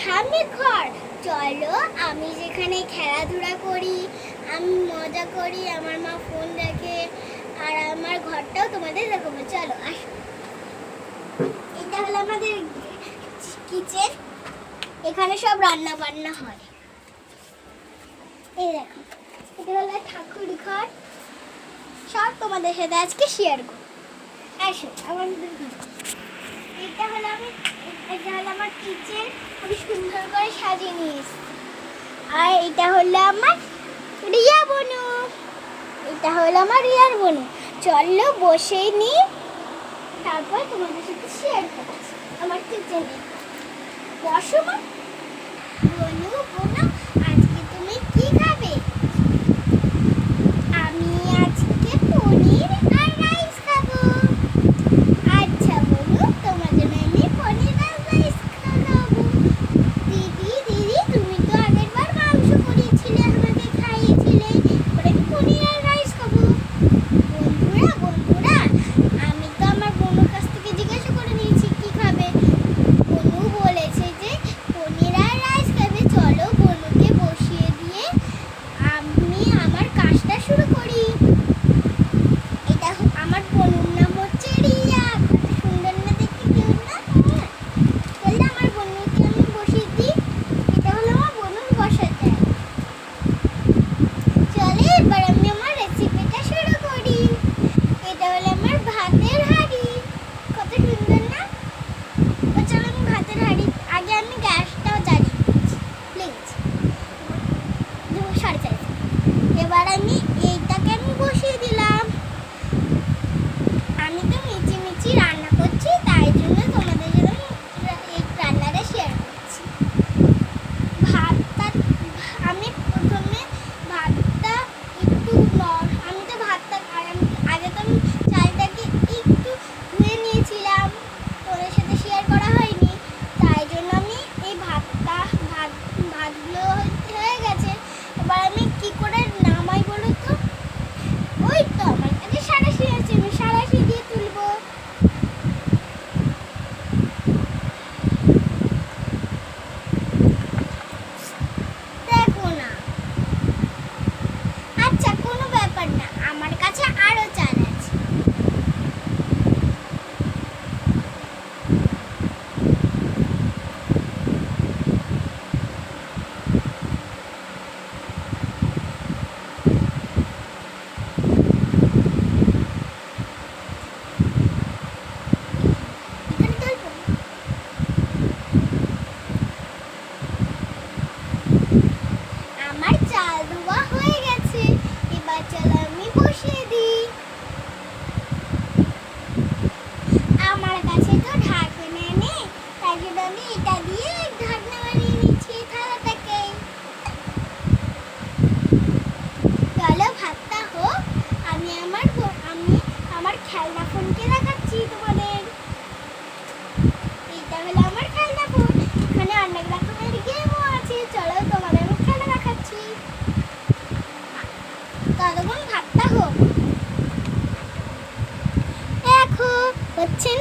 থামে ঘর। চলো, আমি যেখানে খেলাধুলা করি, আমি মজা করি, আমার মা ফোন দেখে, আর আমার ঘরটাও তোমাদের দেখাবো। চলো, আস। এটা হলো আমাদের কিচেন এখানে সব রান্না বান্না হয়। এই দেখো, এটা হলো ঠাকুর ঘর। সব তোমাদের সাথে আজকে শেয়ার করো আসো, আমাদের ঘর। এটা হলো আমি এটা হলো আমার কিচেন আমি সুন্দর করে সাজিয়ে নিয়েছি। আর এটা হলো আমার রিয়া বনু। এটা হলো আমার রিয়ার বনু। চলো বসে নি। তারপর তোমাদের সাথে শেয়ার করছি। আমার কিচেনে বসো মা।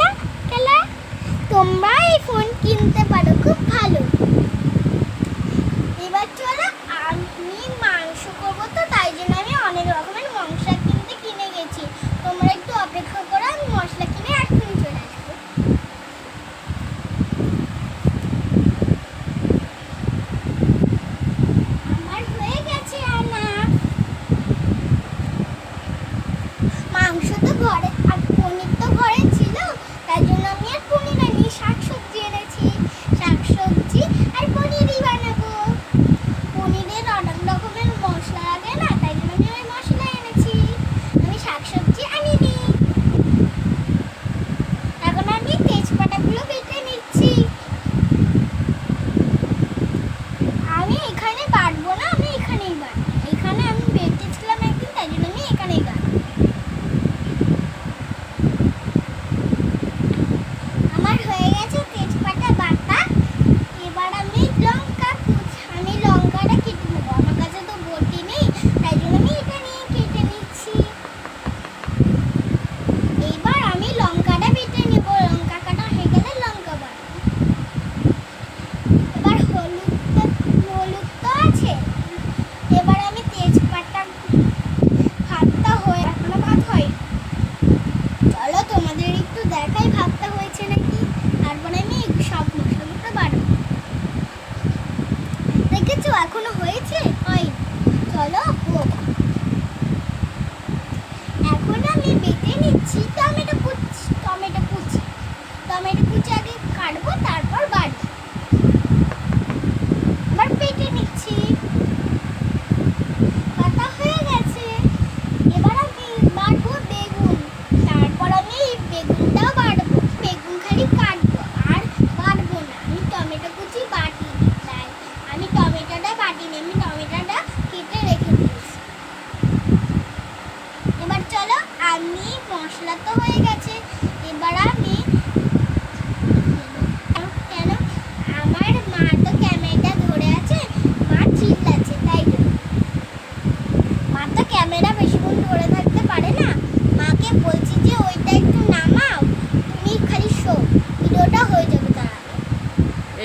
না? খেলা তোমরা এই ফোন কিনতে পারো, খুব ভালো। এবার চলো, আমি মাংস করব তো, তাই জন্য আমি অনেক রকম मैंने पूछा कि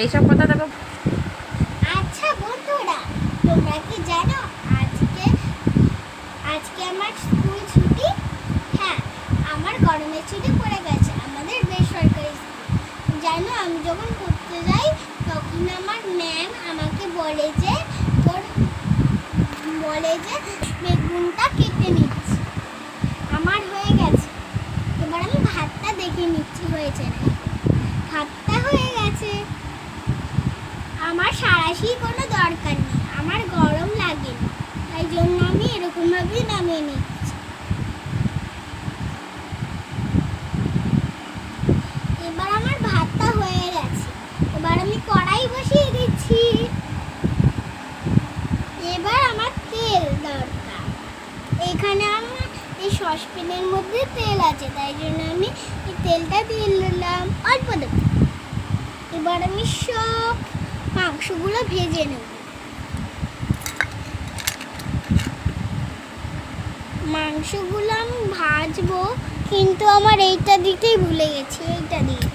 এইসব কথা দেখো। আচ্ছা বন্ধুরা, তোমরা কি জানো আজকে আজকে আমার স্কুল ছুটি? হ্যাঁ আমার গরমের ছুটি পড়ে গেছে, আমাদের বেসরকারি স্কুল। জানো, আমি যখন পড়তে যাই, তখন আমার ম্যাম আমাকে বলে যে, তোর বলে যে, বেগুনটা কেটে নিচ্ছি। আমার হয়ে গেছে। এবার আমি ভাতটা দেখে নিচ্ছি হয়েছে না ভাতটা হয়ে গেছে। আমার সারাশি কোনো দরকার নেই, আমার গরম লাগে তাই জন্য আমি এরকমভাবেই নামিয়ে নিচ্ছি। এবার আমার ভাতটা হয়ে গেছে, এবার আমি কড়াই বসিয়ে দিচ্ছি। এবার আমার তেল দরকার, এখানে আমার এই সসপ্যানের মধ্যে তেল আছে, তাই জন্য আমি এই তেলটা দিয়ে নিলাম অল্প দেব। এবার আমি সব মাংসগুলো ভেজে নেব। মাংসগুলো আমি ভাজবো কিন্তু আমার এইটা দিতেই ভুলে গেছি এইটা দিয়ে।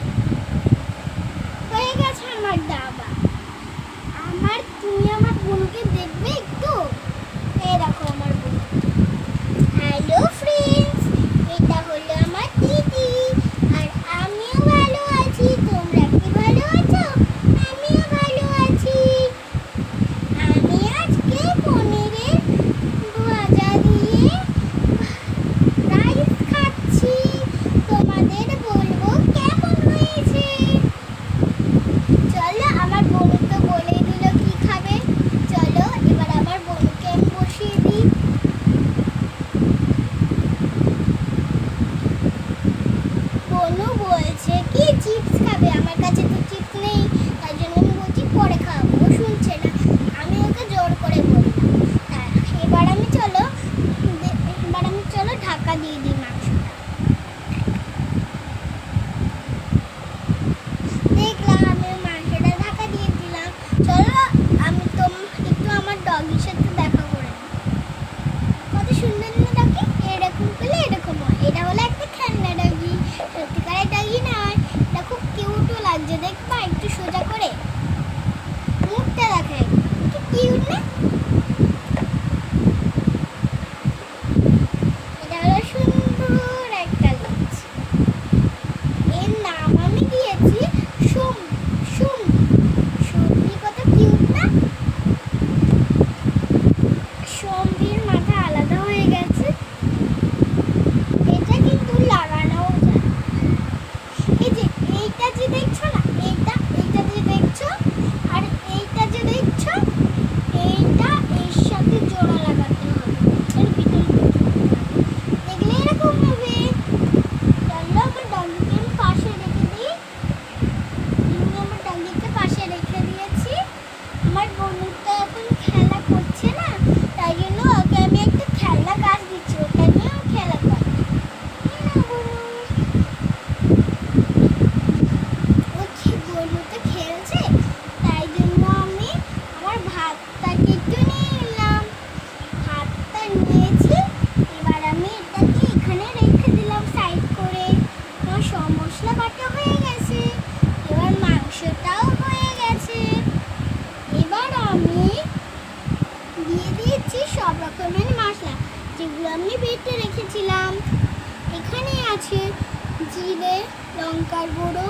कार्डबोर्डों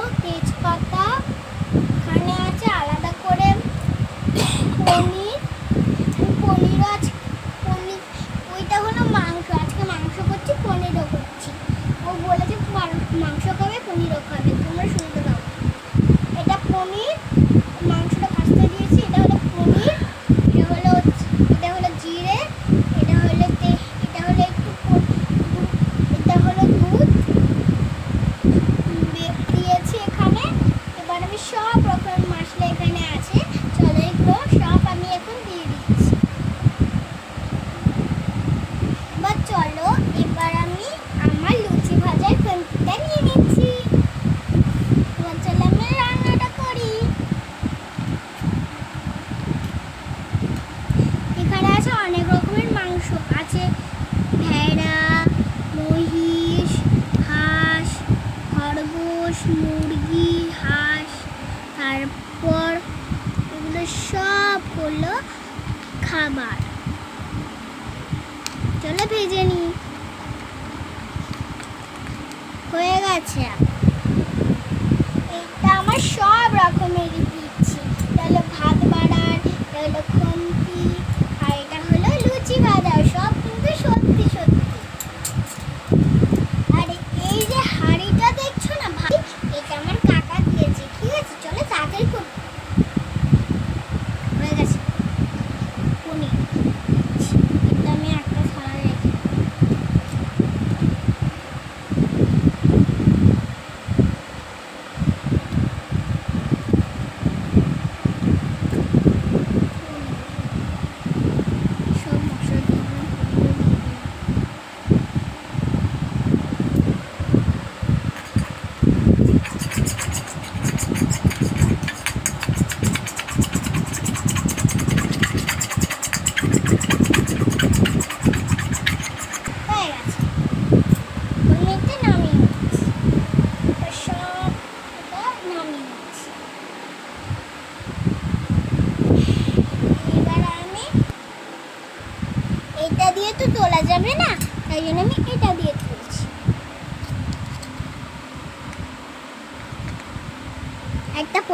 মুরগি, হাঁস, তারপর এগুলো সব হলো খাবার চলো ভেজে নি হয়ে গেছে। এটা আমার সব রকমেরই দিচ্ছি। তাহলে ভাত বাড়ার, তাহলে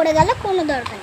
পড়ে গেলে কোনো দরকার